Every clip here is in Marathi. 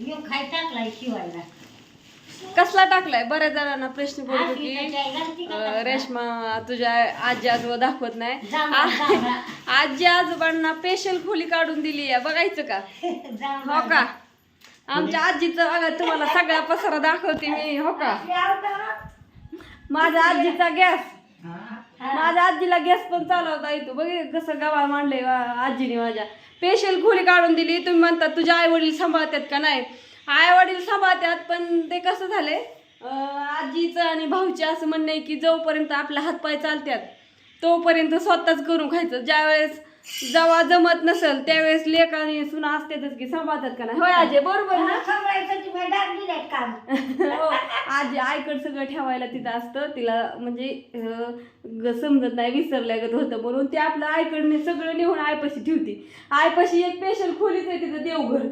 यो खाय टाकलाय शिवायला? कसला टाकलाय? बऱ्याच जणांना प्रश्न पडतो की अं. रेश्मा तुझ्या आजी आजोबा दाखवत नाही. जांभळा, आ- जांभळा. आजी आजोबांना स्पेशल खोली काढून दिली आहे. बघायचं का? हो का? आमच्या आजीचं बघा तुम्हाला सगळा पसारा दाखवते मी हो का? माझ्या आजीचा गॅस. माझ्या आजीला गॅस पण चालवता येतो. बघ कसं गव्हा मांडलंय आजीने माझ्या. पेशल खोली काढून दिली. तुम्ही म्हणता तुझे आई वडील सांभाळतात का? नाही. आई वडील सांभाळतात पण ते कसं झालंय? आजीचं आणि भाऊचे असं म्हणणं आहे की जोपर्यंत आपला हातपाय चालतात तोपर्यंत स्वतःच करून खायचं. ज्यावेळेस जेव्हा जमत नसेल त्यावेळेस लेख आणि सुना असतातच की सांभाळतात का नाही? होय आजी? बरोबर ना? हो आजी आईकडे सगळं ठेवायला तिथं असतं. तिला म्हणजे समजत नाही विसरल्यागत होतं म्हणून ते आपलं आईकडने सगळं नेऊन आईपाशी ठेवते. आईपाशी एक स्पेशल खोलीच आहे तिथं देवघर.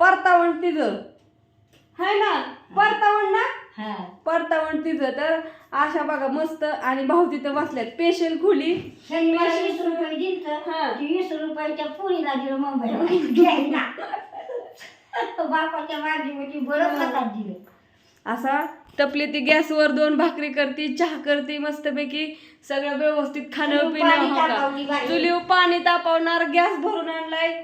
परतावण तिचं हाय ना? परतावण ना? परतावण तिचं तर आशा बघा मस्त आणि भाऊ तिथं बसल्यात स्पेशल खोली. शनिवार वीस रुपये हा. रुपयाच्या पुरीला दिलं घ्यायला. बापाच्या बरं दिलं. असा तपली ती गॅसवर दोन भाकरी करते चहा करते मस्तपैकी. सगळं व्यवस्थित खाणं चुलीवर पिणं पाणी हो बाई. चुलीवर पाणी तापवणार गॅस भरून आणलाय.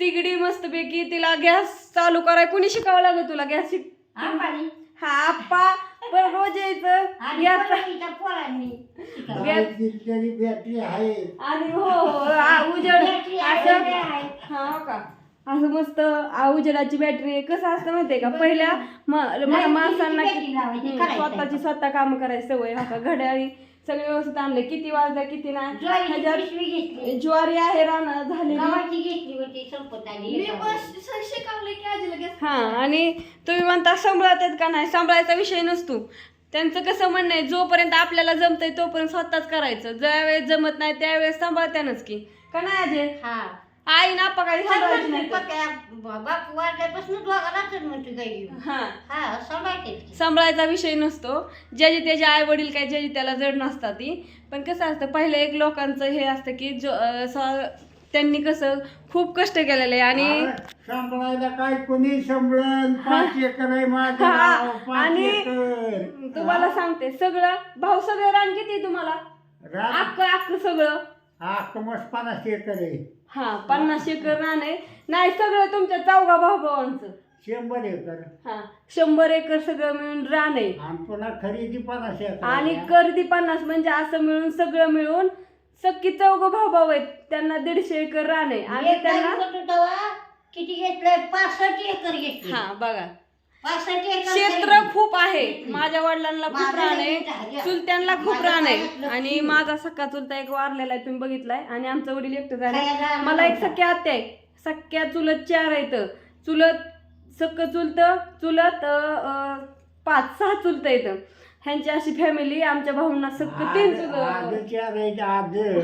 तिगडी मस्तपैकी तिला गॅस चालू कराय कुणी शिकावं लागत तुला? गॅस शिक आंबानी हा आप्पा पण रोज यायचं आणि पोरांनी शिकावं. बॅटरी आहे आणि हो हो आ, उजेड बॅटरी आहे, असं आहे. हा हो का असं मस्त आ, उजेडाची बॅटरी कसं असतं माहितीये का पहिल्या म- म- माणसांना बॅटरी लावायची, हम्म, करायचं. स्वतःची स्वतः काम करायची सवय हा का घड्याळी सगळे व्यवस्थित आणले. किती वाजल्या किती नाही? ज्वारीची ह्याच्यात पिशवी घेतली. ज्वारी आहे रानं झालेली. गव्हाची घेतली होती संपत आली. हा आणि तुम्ही म्हणता सांभाळतात का नाही? सांभाळायचा विषय नसतो. त्यांचं कसं म्हणणं आहे जोपर्यंत आपल्याला जमतंय तोपर्यंत स्वतःच करायचं. ज्यावेळेस जमत नाही त्यावेळेस सांभाळत्यानच की. का नाही अजय हा. आई ना काही सांभाळायची नाही तर. पक्या बाप वाढल्यापासून दोघालाच म्हणते गाई हा. हा सांभाळते सांभाळायचा विषय नसतो. ज्याचे त्याचे आई वडील काय ज्याची त्याला जड नसतात ती. पण कसं असतं पहिले एक लोकांचं हे असतं की जो त्यांनी कसं खूप कष्ट केलेले आहे आणि सांभाळायला काय कोणी आणि तुम्हाला सांगते सगळं भाऊ सगळं रान किती आहे तुम्हाला? अक्क अक्क सगळं. हा कमस पन्नास एकर आहे. हा पन्नास एकर रान आहे. नाही सगळं तुमच्या चौघा भाऊ भावांचं शंभर एकर. हा शंभर एकर सगळं मिळून रान आहे. आणि पुन्हा खरेदी पन्नास एकर आणि आहे. कर्दी पन्नास म्हणजे असं मिळून सगळं मिळून सक्की चौघ भाऊ भाऊ आहेत. त्यांना दीडशे एकर रान आहे. आणि एक त्यांना किती घेतलंय पासष्ट एकर घेतली. हा बघा. क्षेत्र. खूप आहे. माझ्या वडिलांना खूप रान लगीन आहे. चुलत्यांना खूप रान आहे. आणि. माझा सख्खा चुलता एक वारलेला आहे तुम्ही बघितलाय. आणि आमचा वडील एकटं झालं. मला एक. सख्या आत्या आहे. सख्या चुलत चार आहेत. चुलत सक्क चुलत चुलत पाच सहा चुलत येतं ह्यांची अशी फॅमिली आमच्या भाऊंना सक्क तीन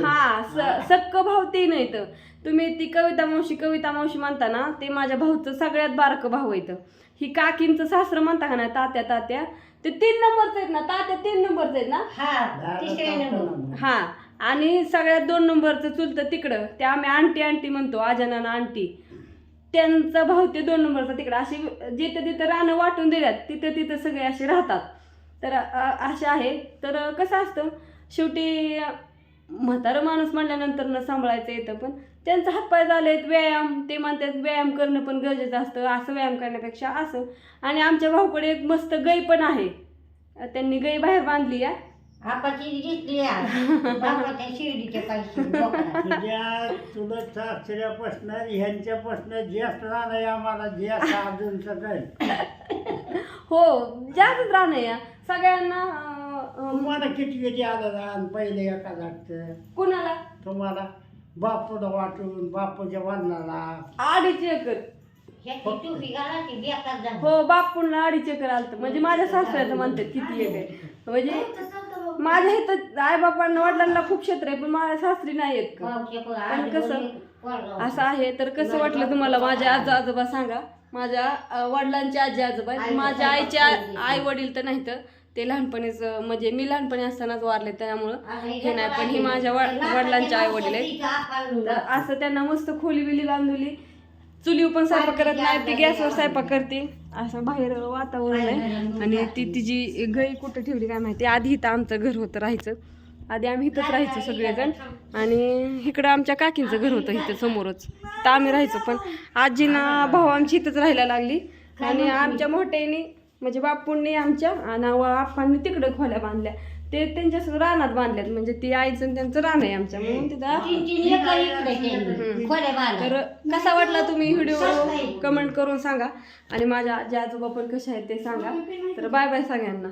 हा स- सक्क भाऊ तीन आहेत तुम्ही ती कविता मावशी कविता मावशी म्हणता ना ते माझ्या भाऊचं सगळ्यात बारकं भाऊ आहेत. ही काकींचं सासरं म्हणता का ना तात्या तात्या? ते तीन नंबरच आहेत ना तात्या तीन नंबरच आहेत ना? हा तिसऱ्या नंबर. हा आणि सगळ्यात दोन नंबरचं चुलतं तिकडं ते आम्ही आंटी आंटी म्हणतो आजनाना आंटी. त्यांचा भाऊ ते दोन नंबरचा तिकडं. अशी जिथं तिथं रानं वाटून दिल्यात तिथं तिथं सगळे असे राहतात. तर असे आहे. तर कसं असतं शेवटी म्हातारं माणूस म्हणल्यानंतर न सांभाळायचं येतं पण त्यांचा हातपाय झालेत व्यायाम. ते म्हणतात व्यायाम करणं पण गरजेचं असतं. असं व्यायाम करण्यापेक्षा असं. आणि आमच्या भाऊकडे एक मस्त गाई पण आहे. त्यांनी गाई बाहेर बांधली आहे. आपाची घेतली सासऱ्यापासून ह्यांच्यापासून जास्त राहणं आहे आम्हाला. जास्त अजून सगळं हो जास्तच राहणं या सगळ्यांना अं, तुम्हाला किती किती आलं रान पहिले एका लागतं कुणाला? तुम्हाला बापूला वाटून बापूच्या वडिलाला अडीच एकर. ह्याची टोपी घाला ती बेकार झाली. हो बापूंना अडीच एकर आलत. म्हणजे माझ्या सासऱ्याचं म्हणतात किती एकर. म्हणजे माझ्या इथं आई बापांना वडिलांना खूप क्षेत्र आहे पण माझ्या सासरी नाही येत का? पण कसं? बोलले. असं आहे तर कसं वाटलं तुम्हाला? माझ्या आजी आजोबा सांगा. माझ्या अं, वडिलांचे आजी आजोबा आहेत. माझ्या आई- आईचे आई- आई वडील तर नाहीत. ते लहानपणीच म्हणजे मी लहानपणी असतानाच वारले त्यामुळं हे नाही पण ही माझ्या वडिलांचे आई वडील आहेत. असं त्यांना मस्त खोली बिली बांधली चुलीवर पण स्वयंपाक करत नाही ती गॅसवर स्वयंपाक करते. असं बाहेर वातावरण आहे. आणि ती तिची गाई कुठं ठेवली काय माहिती. आधी इथं आमचं घर होतं राहायचं. आधी आम्ही इथंच राहायचो सगळेजण. आणि इकडं आमच्या काकींचं घर होतं इथं समोरच. तर आम्ही राहायचो पण आजीना भाऊ आमची इथंच राहायला लागली. आणि आमच्या मोठ्याने म्हणजे बापूंनी आमच्या आणि आप्पांनी तिकडं खोल्या बांधल्या. ते त्यांच्या रानात बांधल्यात. म्हणजे ती आईचं त्यांचं रान आहे आमच्या. म्हणून तिथं. तर कसा वाटला तुम्ही व्हिडिओ कमेंट करून सांगा. आणि माझ्या आजी आजोबा पण कसे आहेत ते सांगा. तर बाय बाय सगळ्यांना.